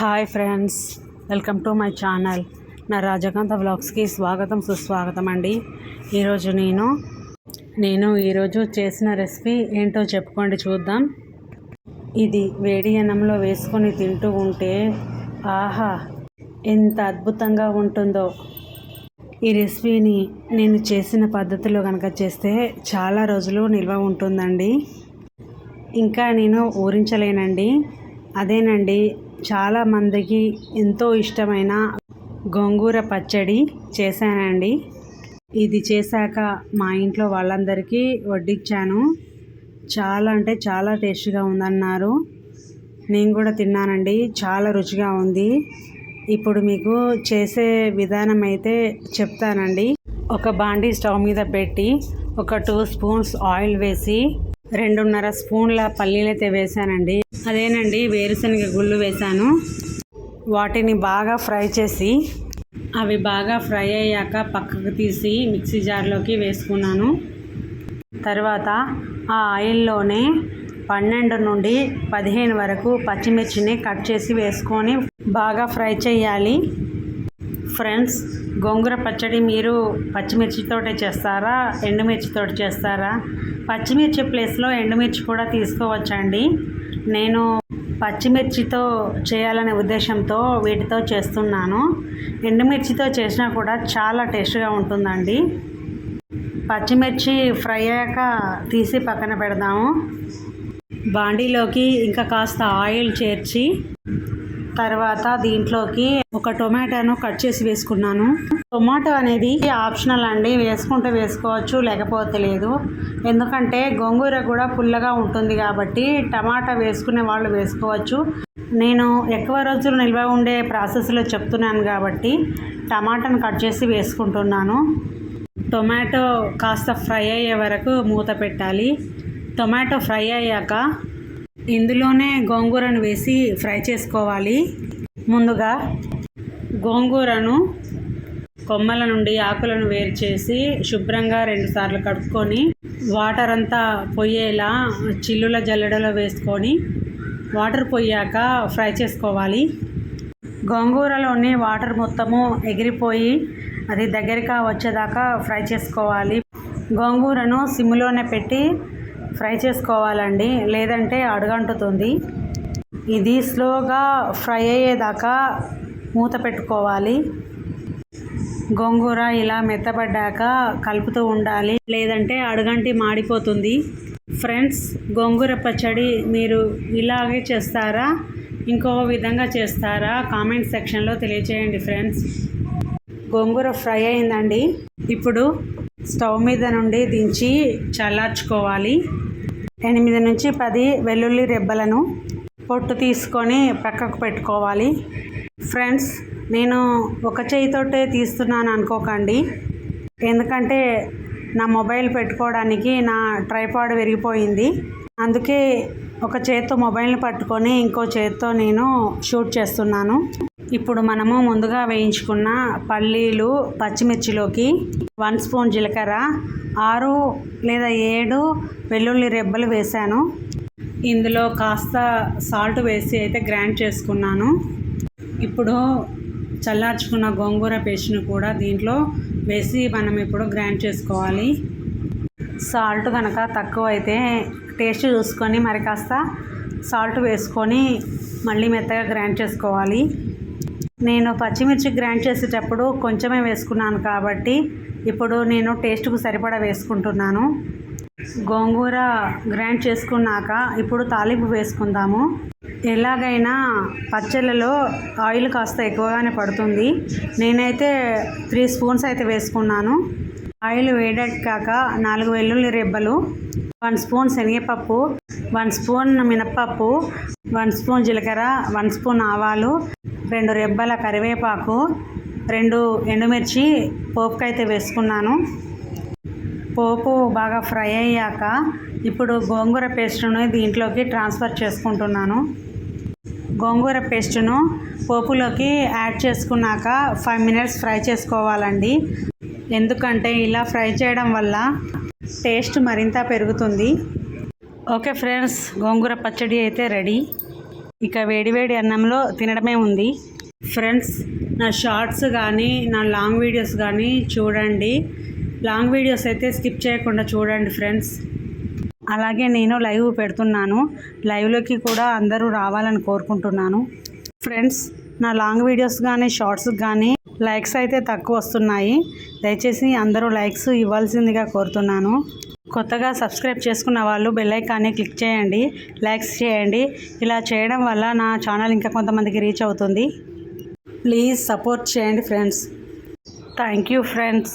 Hi friends welcome to my channel. నా రాజకాంత వ్లాగ్స్కి స్వాగతం సుస్వాగతం అండి. ఈరోజు నేను నేను ఈరోజు చేసిన రెసిపీ ఏంటో చెప్పుకోండి చూద్దాం. ఇది వేడి అన్నంలో వేసుకొని తింటూ ఉంటే ఆహా ఎంత అద్భుతంగా ఉంటుందో. ఈ రెసిపీని నేను చేసిన పద్ధతిలో కనుక చేస్తే చాలా రోజులు నిల్వ ఉంటుందండి. ఇంకా నేను ఊరించలేనండి అదేనండి చాలామందికి ఎంతో ఇష్టమైన గోంగూర పచ్చడి చేశానండి. ఇది చేశాక మా ఇంట్లో వాళ్ళందరికీ వడ్డించాను చాలా అంటే చాలా టేస్ట్గా ఉందన్నారు. నేను కూడా తిన్నానండి. చాలా రుచిగా ఉంది. ఇప్పుడు మీకు చేసే విధానం అయితే చెప్తానండి. ఒక బాండీ స్టవ్ మీద పెట్టి ఒక టూ స్పూన్స్ ఆయిల్ వేసి రెండున్నర స్పూన్ల పల్లీలు అయితే వేసానండి అదేనండి వేరుశనగ గుళ్ళు వేశాను. వాటిని బాగా ఫ్రై చేసి అవి బాగా ఫ్రై అయ్యాక పక్కకు తీసి మిక్సీ జార్లోకి వేసుకున్నాను. తర్వాత ఆ ఆయిల్లోనే పన్నెండు నుండి పదిహేను వరకు పచ్చిమిర్చిని కట్ చేసి వేసుకొని బాగా ఫ్రై చేయాలి. ఫ్రెండ్స్ గోంగూర పచ్చడి మీరు పచ్చిమిర్చితోటే చేస్తారా ఎండుమిర్చితో చేస్తారా? పచ్చిమిర్చి ప్లేస్లో ఎండుమిర్చి కూడా తీసుకోవచ్చండి. నేను పచ్చిమిర్చితో చేయాలనే ఉద్దేశంతో వీటితో చేస్తున్నాను. ఎండుమిర్చితో చేసినా కూడా చాలా టేస్ట్గా ఉంటుందండి. పచ్చిమిర్చి ఫ్రై అయ్యాక తీసి పక్కన పెడదాము. బాండీలోకి ఇంకా కాస్త ఆయిల్ చేర్చి తర్వాత దీంట్లోకి ఒక టొమాటోను కట్ చేసి వేసుకున్నాను. టొమాటో అనేది ఆప్షనల్ అండి. వేసుకుంటే వేసుకోవచ్చు లేకపోతే లేదు. ఎందుకంటే గోంగూర కూడా పుల్లగా ఉంటుంది కాబట్టి టమాటా వేసుకునే వాళ్ళు వేసుకోవచ్చు. నేను ఎక్కువ రోజులు నిల్వ ఉండే ప్రాసెస్లో చెప్తున్నాను కాబట్టి టమాటాను కట్ చేసి వేసుకుంటున్నాను. టొమాటో కాస్త ఫ్రై అయ్యే వరకు మూత పెట్టాలి. టొమాటో ఫ్రై అయ్యాక ఇందులోనే గోంగూరను వేసి ఫ్రై చేసుకోవాలి. ముందుగా గోంగూరను కొమ్మల నుండి ఆకులను వేరు చేసి శుభ్రంగా రెండుసార్లు కడుక్కొని వాటర్ అంతా పొయ్యేలా చిల్లుల జల్లెడలో వేసుకొని వాటర్ పొయ్యాక ఫ్రై చేసుకోవాలి. గోంగూరలోని వాటర్ మొత్తము ఎగిరిపోయి అది దగ్గరగా వచ్చేదాకా ఫ్రై చేసుకోవాలి. గోంగూరను సిమ్లోనే పెట్టి ఫ్రై చేసుకోవాలండి. లేదంటే అడుగంటుతుంది. ఇది స్లోగా ఫ్రై అయ్యేదాకా మూత పెట్టుకోవాలి. గోంగూర ఇలా మెత్తబడ్డాక కలుపుతూ ఉండాలి. లేదంటే అడుగంటి మాడిపోతుంది. ఫ్రెండ్స్ గోంగూర పచ్చడి మీరు ఇలాగే చేస్తారా? ఇంకో విధంగా చేస్తారా? కామెంట్ సెక్షన్లో తెలియచేయండి ఫ్రెండ్స్. గోంగూర ఫ్రై అయిందండి. ఇప్పుడు స్టవ్ మీద నుండి దించి చల్లార్చుకోవాలి. ఎనిమిది నుంచి పది వెల్లుల్లి రెబ్బలను పొట్టు తీసుకొని పక్కకు పెట్టుకోవాలి. ఫ్రెండ్స్ నేను ఒక చేయితోటే తీస్తున్నాను అనుకోకండి. ఎందుకంటే నా మొబైల్ పెట్టుకోవడానికి నా ట్రైపాడ్ విరిగిపోయింది. అందుకే ఒక చేత్తో మొబైల్ని పట్టుకొని ఇంకో చేత్తో నేను షూట్ చేస్తున్నాను. ఇప్పుడు మనము ముందుగా వేయించుకున్న పల్లీలు పచ్చిమిర్చిలోకి వన్ స్పూన్ జీలకర్ర ఆరు లేదా ఏడు వెల్లుల్లి రెబ్బలు వేశాను. ఇందులో కాస్త సాల్ట్ వేసి అయితే గ్రైండ్ చేసుకున్నాను. ఇప్పుడు చల్లార్చుకున్న గోంగూర పేస్ట్ని కూడా దీంట్లో వేసి మనం ఇప్పుడు గ్రైండ్ చేసుకోవాలి. సాల్ట్ కనుక తక్కువ అయితే టేస్ట్ చూసుకొని మరి కాస్త సాల్ట్ వేసుకొని మళ్ళీ మెత్తగా గ్రైండ్ చేసుకోవాలి. నేను పచ్చిమిర్చి గ్రైండ్ చేసేటప్పుడు కొంచెమే వేసుకున్నాను కాబట్టి ఇప్పుడు నేను టేస్ట్కు సరిపడా వేసుకుంటున్నాను. గోంగూర గ్రైండ్ చేసుకున్నాక ఇప్పుడు తాలింపు వేసుకుందాము. ఎలాగైనా పచ్చళ్ళలో ఆయిల్ కాస్త ఎక్కువగానే పడుతుంది. నేనైతే త్రీ స్పూన్స్ అయితే వేసుకున్నాను. ఆయిల్ వేడెక్కాక నాలుగు వెల్లుల్లి రెబ్బలు వన్ స్పూన్ శనగపప్పు వన్ స్పూన్ మినప్పప్పు వన్ స్పూన్ జీలకర్ర వన్ స్పూన్ ఆవాలు రెండు రెబ్బల కరివేపాకు రెండు ఎండుమిర్చి పోపుకైతే వేసుకున్నాను. పోపు బాగా ఫ్రై అయ్యాక ఇప్పుడు గోంగూర పేస్టును దీంట్లోకి ట్రాన్స్ఫర్ చేసుకుంటున్నాను. గోంగూర పేస్టును పోపులోకి యాడ్ చేసుకున్నాక ఫైవ్ మినిట్స్ ఫ్రై చేసుకోవాలండి. ఎందుకంటే ఇలా ఫ్రై చేయడం వల్ల టేస్ట్ మరింత పెరుగుతుంది. ఓకే ఫ్రెండ్స్ గోంగూర పచ్చడి అయితే రెడీ. ఇక వేడివేడి అన్నంలో తినడమే ఉంది. ఫ్రెండ్స్ నా షార్ట్స్ కానీ నా లాంగ్ వీడియోస్ కానీ చూడండి. లాంగ్ వీడియోస్ అయితే స్కిప్ చేయకుండా చూడండి ఫ్రెండ్స్. అలాగే నేను లైవ్ పెడుతున్నాను. లైవ్లోకి కూడా అందరూ రావాలని కోరుకుంటున్నాను. ఫ్రెండ్స్ నా లాంగ్ వీడియోస్ కానీ షార్ట్స్ కానీ లైక్స్ అయితే తక్కువ వస్తున్నాయి. దయచేసి అందరూ లైక్స్ ఇవ్వాల్సిందిగా కోరుతున్నాను. కొత్తగా సబ్స్క్రైబ్ చేసుకున్న వాళ్ళు బెల్ ఐకాన్ని క్లిక్ చేయండి లైక్స్ చేయండి. ఇలా చేయడం వల్ల నా ఛానల్ ఇంకా కొంతమందికి రీచ్ అవుతుంది. ప్లీజ్ సపోర్ట్ చేయండి ఫ్రెండ్స్. Thank you friends.